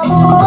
Oh.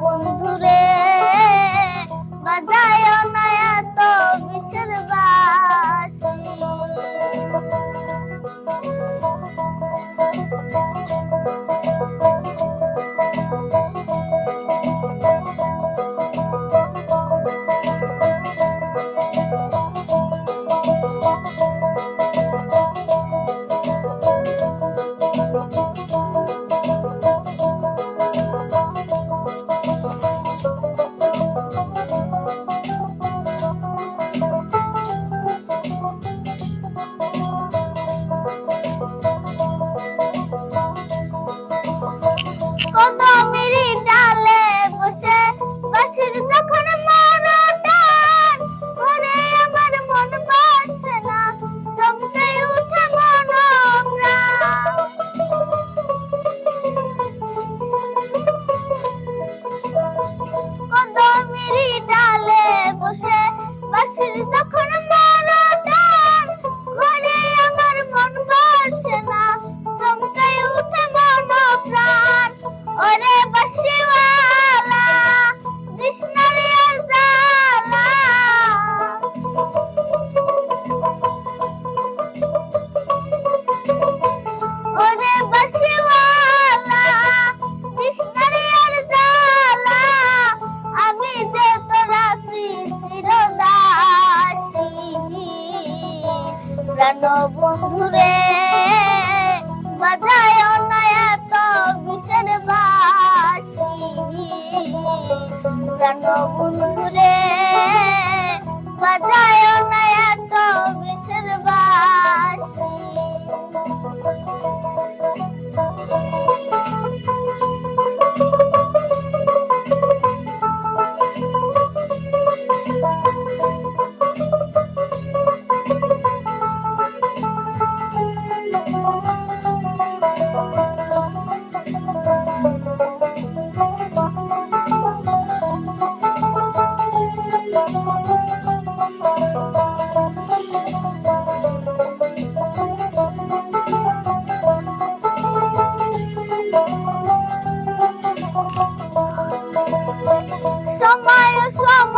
বন্ধুরে বাজায় বন্ধুরে বাজায় না এত বিষের বাসি। জানো বন্ধুরে। সময় সময়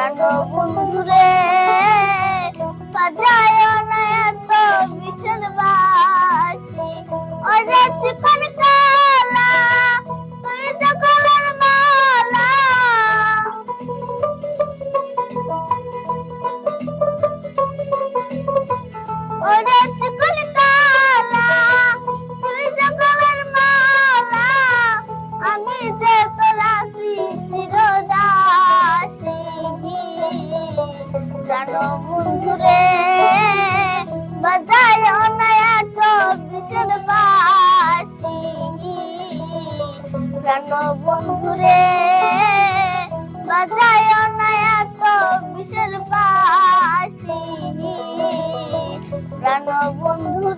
প্রাণ বন্ধুরে বাজায় না এত ভীষণ বাসি। ওরে কালা তুই তো কলার মালা। ওরে জানো বন্ধুরে বাজায় না এত ভীষণ বাসি। জানো বন্ধুরে বাজায় না এত ভীষণ বাসি। জানো বন্ধু